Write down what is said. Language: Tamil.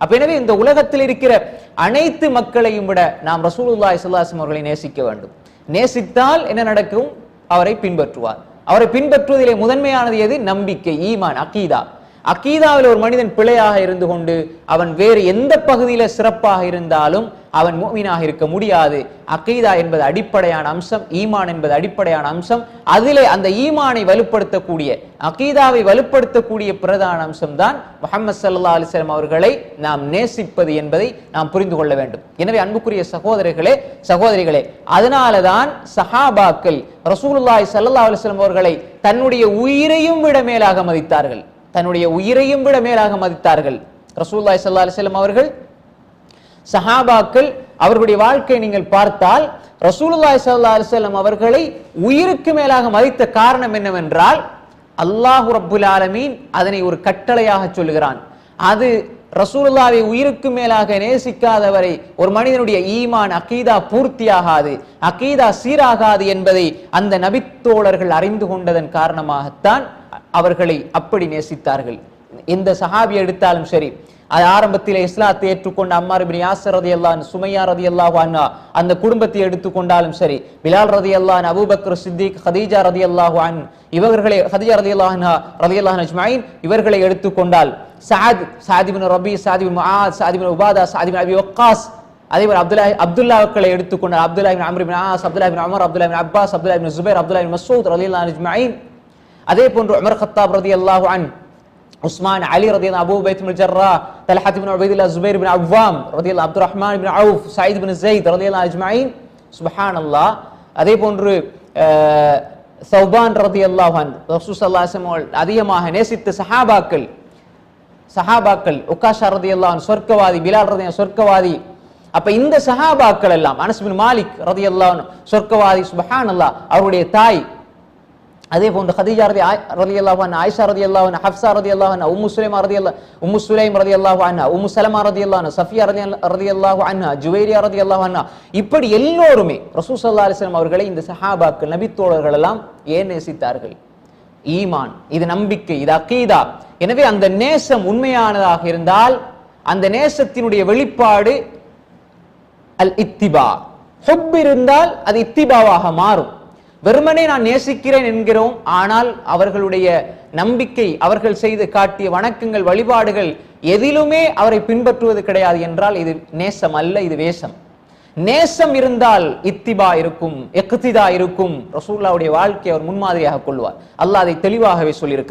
அப்ப எனவே இந்த உலகத்தில் இருக்கிற அனைத்து மக்களையும் விட நாம் ரசூலுல்லாய் சுல்லாசம் அவர்களை நேசிக்க வேண்டும். நேசித்தால் என்ன நடக்கும்? அவரை பின்பற்றுவார். அவரை பின்பற்றுவதிலே முதன்மையானது எது? நம்பிக்கை ஈமான் அகீதா. அகீதாவில் ஒரு மனிதன் பிழையாக இருந்து கொண்டு அவன் வேறு எந்த பகுதியில சிறப்பாக இருந்தாலும் அவன் மூமீனாக இருக்க முடியாது. அக்கீதா என்பது அடிப்படையான அம்சம் ஈமான் என்பது அடிப்படையான அம்சம். அதிலே அந்த ஈமானை வலுப்படுத்தக்கூடிய அக்கீதாவை வலுப்படுத்தக்கூடிய பிரதான அம்சம் தான் முகமது சல்லா அலிஸ்லாம் அவர்களை நாம் நேசிப்பது என்பதை நாம் புரிந்து கொள்ள வேண்டும். எனவே அன்புக்குரிய சகோதரர்களே சகோதரிகளே அதனால தான் சஹாபாக்கள் ரசூலுல்லாய் சல்லா அலிஸ்லாம் அவர்களை தன்னுடைய உயிரையும் விட மேலாக மதித்தார்கள். தன்னுடைய உயிரையும் விட மேலாக மதித்தார்கள். ரசூல்லாய் சல்லா அலிஸ்லாம் அவர்கள் சஹாபாக்கள் அவர்களுடைய வாழ்க்கை நீங்கள் பார்த்தால் ரசூலுல்லாய் சல்லா அலுவலம் அவர்களை உயிருக்கு மேலாக மதித்த காரணம் என்னவென்றால் அல்லாஹு ரப்புல் ஆலமீன் அதனை ஒரு கட்டளையாக சொல்லுகிறான். அது ரசூலுல்லாவை உயிருக்கு மேலாக நேசிக்காதவரை ஒரு மனிதனுடைய ஈமான் அகீதா பூர்த்தியாகாது அகீதா சீராகாது என்பதை அந்த நபித்தோழர்கள் அறிந்து கொண்டதன் காரணமாகத்தான் அவர்களை அப்படி நேசித்தார்கள். எந்த சஹாபி எடுத்தாலும் சரி அது ஆரம்பத்தில் இஸ்லாத்தை ஏற்றுக்கொண்ட அம்மார் பின் யாசர் ரதி அல்லான் சுமையா ரதி அல்லாஹ் அந்த குடும்பத்தை எடுத்துக்கொண்டாலும் சரி பிலால் ரதி அல்லான் அபூபக்கர் சித்திக் ஹதீஜா ரதி அல்லாஹு இவர்களை ஹதீஜா ரதி அல்லாஹா ரதி அல்லாஹ் அஜ்மாயின் இவர்களை எடுத்துக்கொண்டால் சாத் சாதிபின் ரபி சாதிபின் முஆத் சாதிபின் உபாதா சாதிபின் அபி ஒக்காஸ் அதே மாதிரி அப்துல்லா அப்துல்லாக்களை எடுத்துக்கொண்டார் Abdullah bin அம்ரிபின் as Abdullah bin Amr Abdullah bin Abbas Abdullah bin Zubair Abdullah bin Masood ரதி அல்லாஹ் அஜ்மாயின். அதே போன்று உமர் ஹத்தாப் ரதி அல்லாஹு அன் உஸ்மான் அலி ரதி Abu Baith Jarrah Talhat bin Ubaidullah Zubair bin Awwam ரதியல் Abdul Rahman bin Awf Saeed bin Zaid ரதி அஜ்மாயின். சுபஹான் அல்லாஹ் அதே போன்று சௌபான் ரதி அல்லாஹான் ரசூ சல்லாஹ் அதிகமாக நேசித்த சஹாபாக்கள் சஹாபாக்கள் உக்காஷா ரதி அல்லாஹன் சொர்க்கவாதி பிலால் ரதி சொர்க்கவாதி. அப்ப இந்த சஹாபாக்கள் எல்லாம் அனஸ்பின் மாலிக் ரதி அல்லாஹன் சொர்க்கவாதி சுபஹான் அல்லாஹ் அவருடைய தாய் அதே போன்று ஹதீஜா ரதி ரதி அல்லாஹான் ஆயிஷா ரதி அல்லாஹான் ஹப்சா ரதி அல்லாஹான் உம்மு சுலைமா ரதி அல்லா உம்மு சுலைம் ரதி அல்லாஹான் உம்மு சலமா ரதி அல்லாஹ் சஃபியா ரதி ரதி அல்லாஹு அண்ணா ஜுவைரியா ரதி அல்லாஹான் இப்படி எல்லோருமே ரசூ சல்லா அலிஸ்லாம் அவர்களை இந்த சஹாபாக்கள் நபித்தோழர்கள் எல்லாம் ஏன் நேசித்தார்கள்? ஈமான் இது நம்பிக்கை இது அக்கீதா எனவே அந்த நேசம் உண்மையானதாக இருந்தால் அந்த நேசத்தினுடைய வெளிப்பாடு அல் இத்திபா ஹொப் இருந்தால் அது இத்திபாவாக மாறும். வெறுமனே நான் நேசிக்கிறேன் என்கிறோம். ஆனால் அவர்களுடைய நம்பிக்கை அவர்கள் செய்து காட்டிய வணக்கங்கள் வழிபாடுகள் எதிலுமே அவரை பின்பற்றுவது கிடையாது என்றால் இது நேசம் அல்ல இது வேஷம். நேசம் இருந்தால் இத்திபா இருக்கும் எக்திதா இருக்கும். ரசூல்லாவுடைய வாழ்க்கையை அவர் முன்மாதிரியாக கொள்வார். அல்லாஹ் அதை தெளிவாகவே சொல்லியிருக்கிறார்.